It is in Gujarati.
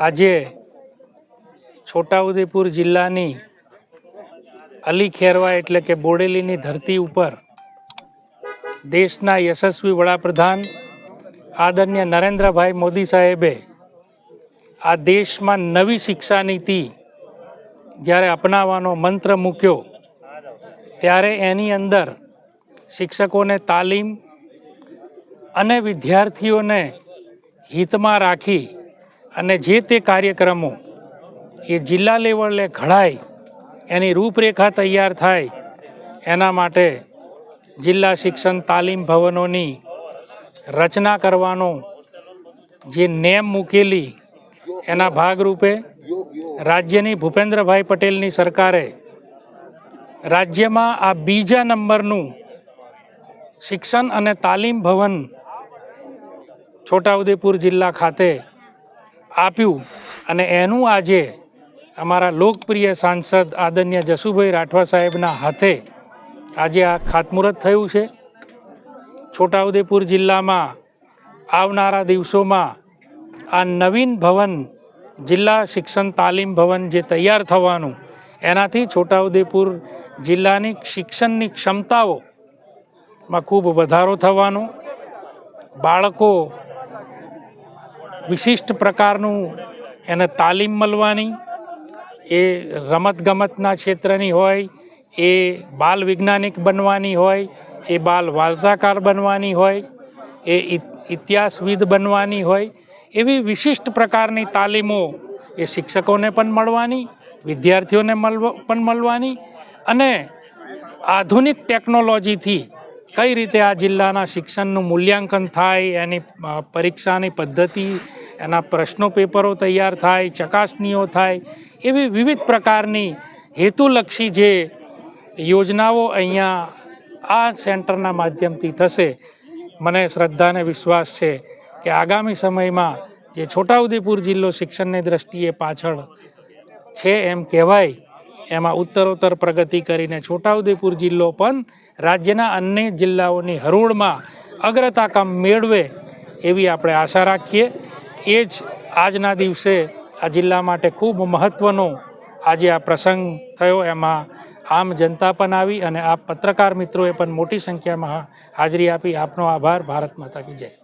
આજે છોટાઉદેપુર જિલ્લાની અલી ખેરવા એટલે કે બોડેલીની ધરતી ઉપર દેશના યશસ્વી વડાપ્રધાન આદરણીય નરેન્દ્રભાઈ મોદી સાહેબે આ દેશમાં નવી શિક્ષા નીતિ જ્યારે અપનાવવાનો મંત્ર મૂક્યો, ત્યારે એની અંદર શિક્ષકોને તાલીમ અને વિદ્યાર્થીઓને હિતમાં રાખી અને જે તે કાર્યક્રમો એ જિલ્લા લેવલે ઘડાય, એની રૂપરેખા તૈયાર થાય, એના માટે જિલ્લા શિક્ષણ તાલીમ ભવનોની રચના કરવાનો જે નેમ મૂકેલી એના ભાગરૂપે રાજ્યની ભૂપેન્દ્રભાઈ પટેલની સરકારે રાજ્યમાં આ બીજા નંબરનું શિક્ષણ અને તાલીમ ભવન છોટાઉદેપુર જિલ્લા ખાતે આપ્યું અને એનું આજે અમારા લોકપ્રિય સાંસદ આદરણીય જસુભાઈ રાઠવા સાહેબના હાથે આજે આ ખાતમુહૂર્ત થયું છે. છોટાઉદેપુર જિલ્લામાં આવનારા દિવસોમાં આ નવીન ભવન, જિલ્લા શિક્ષણ તાલીમ ભવન જે તૈયાર થવાનું, એનાથી છોટાઉદેપુર જિલ્લાની શિક્ષણની ક્ષમતાઓમાં ખૂબ વધારો થવાનો, બાળકો વિશિષ્ટ પ્રકારનું એને તાલીમ મળવાની, એ રમતગમતના ક્ષેત્રની હોય, એ બાલ વૈજ્ઞાનિક બનવાની હોય, એ બાલ વાર્તાકાર બનવાની હોય, એ ઇતિહાસવિદ બનવાની હોય, એવી વિશિષ્ટ પ્રકારની તાલીમો એ શિક્ષકોને પણ મળવાની, વિદ્યાર્થીઓને પણ મળવાની અને આધુનિક ટેકનોલોજીથી કઈ રીતે આ જિલ્લાના શિક્ષણનું મૂલ્યાંકન થાય, એની પરીક્ષાની પદ્ધતિ, એના પ્રશ્નો પેપરો તૈયાર થાય, ચકાસણીઓ થાય, એવી વિવિધ પ્રકારની હેતુલક્ષી જે યોજનાઓ અહીંયા આ સેન્ટરના માધ્યમથી થશે. મને શ્રદ્ધાને વિશ્વાસ છે કે આગામી સમયમાં જે છોટાઉદેપુર જિલ્લો શિક્ષણની દ્રષ્ટિએ પાછળ છે એમ કહેવાય એમાં ઉત્તરોત્તર પ્રગતિ કરીને છોટાઉદેપુર જિલ્લો પણ રાજ્યના અન્ય જિલ્લાઓની હરોળમાં અગ્રતા કામ મેળવે એવી આપણે આશા રાખીએ. એ જ આજના દિવસે આ જિલ્લા માટે ખૂબ મહત્ત્વનો આજે આ પ્રસંગ થયો. એમાં આમ જનતા પણ આવી અને આ પત્રકાર મિત્રોએ પણ મોટી સંખ્યામાં હાજરી આપી. આપનો આભાર. ભારત માતા કી જય.